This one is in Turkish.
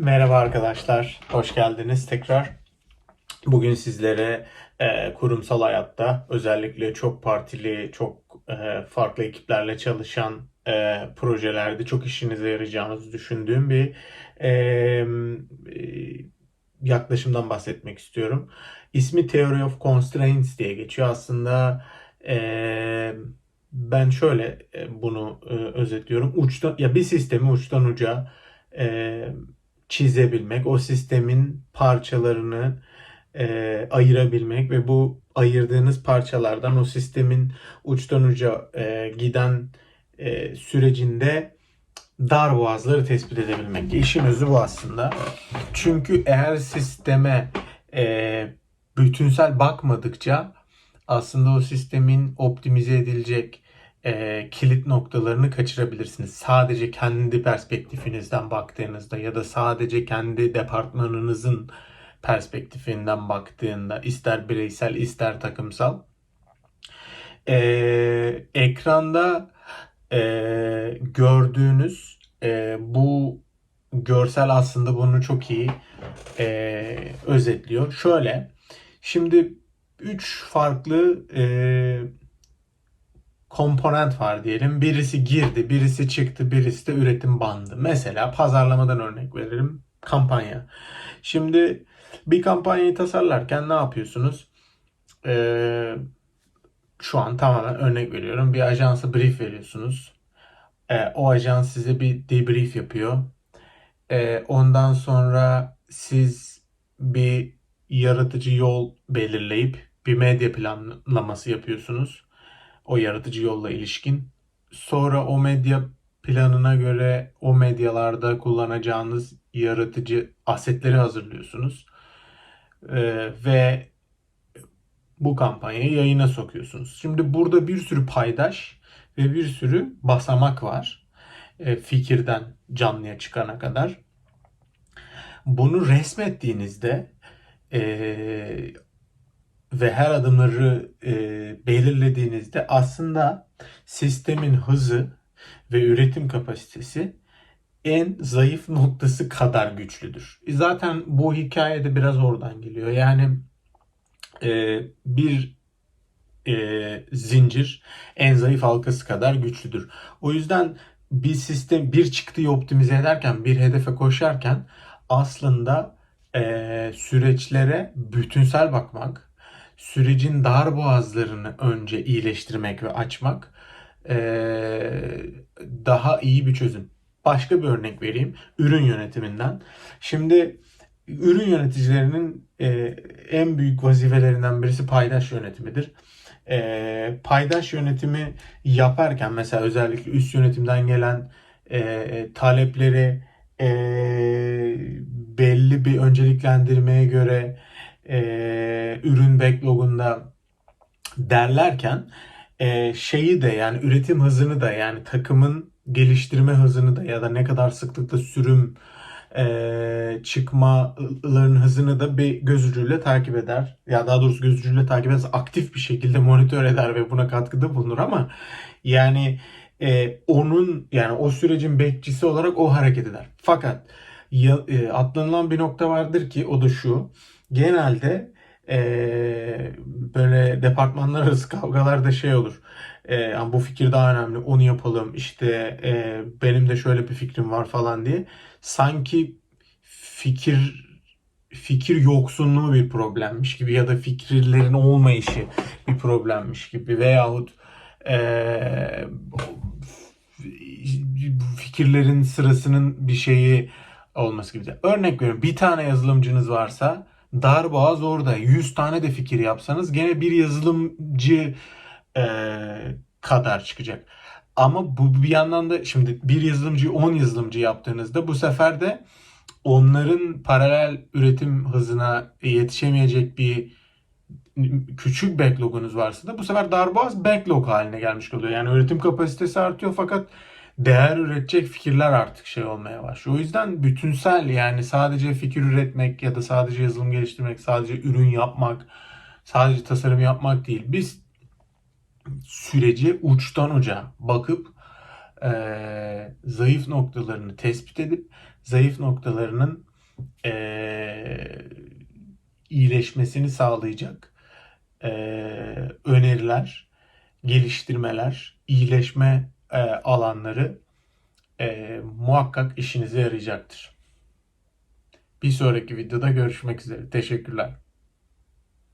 Merhaba arkadaşlar, hoş geldiniz tekrar. Bugün sizlere e, kurumsal hayatta özellikle çok partili, çok e, farklı ekiplerle çalışan e, projelerde çok işinize yarayacağınızı düşündüğüm bir e, e, yaklaşımdan bahsetmek istiyorum. İsmi Theory of Constraints diye geçiyor. Aslında e, ben şöyle e, bunu e, özetliyorum. Uçtan ya bir sistemi uçtan uca e, çizebilmek, o sistemin parçalarını e, ayırabilmek ve bu ayırdığınız parçalardan o sistemin uçtan uca e, giden e, sürecinde dar boğazları tespit edebilmek. İşin özü bu aslında. Çünkü eğer sisteme e, bütünsel bakmadıkça aslında o sistemin optimize edilecek e, kilit noktalarını kaçırabilirsiniz. Sadece kendi perspektifinizden baktığınızda ya da sadece kendi departmanınızın perspektifinden baktığında ister bireysel ister takımsal e, ekranda e, gördüğünüz e, bu görsel aslında bunu çok iyi e, özetliyor. Şöyle şimdi üç farklı e, komponent var diyelim. Birisi girdi, birisi çıktı, birisi de üretim bandı. Mesela pazarlamadan örnek verelim. Kampanya. Şimdi bir kampanyayı tasarlarken ne yapıyorsunuz? Ee, şu an tamamen örnek veriyorum. Bir ajansa brief veriyorsunuz. Ee, o ajans size bir debrief yapıyor. Ee, ondan sonra siz bir yaratıcı yol belirleyip bir medya planlaması yapıyorsunuz o yaratıcı yolla ilişkin. Sonra o medya planına göre o medyalarda kullanacağınız yaratıcı asetleri hazırlıyorsunuz. Ee, ve bu kampanyayı yayına sokuyorsunuz. Şimdi burada bir sürü paydaş ve bir sürü basamak var. E, fikirden canlıya çıkana kadar. Bunu resmettiğinizde e, ve her adımları e, belirlediğinizde aslında sistemin hızı ve üretim kapasitesi en zayıf noktası kadar güçlüdür. E, Zaten bu hikayede biraz oradan geliyor. Yani e, bir e, zincir en zayıf halkası kadar güçlüdür. O yüzden bir sistem bir çıktıyı optimize ederken bir hedefe koşarken aslında e, süreçlere bütünsel bakmak sürecin dar boğazlarını önce iyileştirmek ve açmak daha iyi bir çözüm. Başka bir örnek vereyim. Ürün yönetiminden. Şimdi ürün yöneticilerinin en büyük vazifelerinden birisi paydaş yönetimidir. Paydaş yönetimi yaparken mesela özellikle üst yönetimden gelen talepleri belli bir önceliklendirmeye göre e, ürün backlogunda derlerken e, şeyi de yani üretim hızını da yani takımın geliştirme hızını da ya da ne kadar sıklıkla sürüm e, çıkmaların hızını da bir göz ucuyla takip eder. Ya daha doğrusu göz ucuyla takip eder. Aktif bir şekilde monitör eder ve buna katkıda bulunur ama yani e, onun yani o sürecin bekçisi olarak o hareket eder. Fakat ya, e, atlanılan bir nokta vardır ki o da şu genelde e, böyle departmanlar arası kavgalarda şey olur. E, yani bu fikir daha önemli, onu yapalım, işte e, benim de şöyle bir fikrim var falan diye. Sanki fikir fikir yoksunluğu bir problemmiş gibi ya da fikirlerin olmayışı bir problemmiş gibi veyahut e, fikirlerin sırasının bir şeyi olması gibi. Örnek veriyorum bir tane yazılımcınız varsa darboğaz orada. 100 tane de fikir yapsanız gene bir yazılımcı e, kadar çıkacak. Ama bu bir yandan da şimdi bir yazılımcı 10 yazılımcı yaptığınızda bu sefer de onların paralel üretim hızına yetişemeyecek bir küçük backlogunuz varsa da bu sefer darboğaz backlog haline gelmiş oluyor. Yani üretim kapasitesi artıyor fakat değer üretecek fikirler artık şey olmaya başlıyor. O yüzden bütünsel yani sadece fikir üretmek ya da sadece yazılım geliştirmek, sadece ürün yapmak, sadece tasarım yapmak değil. Biz süreci uçtan uca bakıp e, zayıf noktalarını tespit edip zayıf noktalarının eee, iyileşmesini sağlayacak eee, öneriler, geliştirmeler, iyileşme eee, alanları eee, muhakkak işinize yarayacaktır. Bir sonraki videoda görüşmek üzere. Teşekkürler.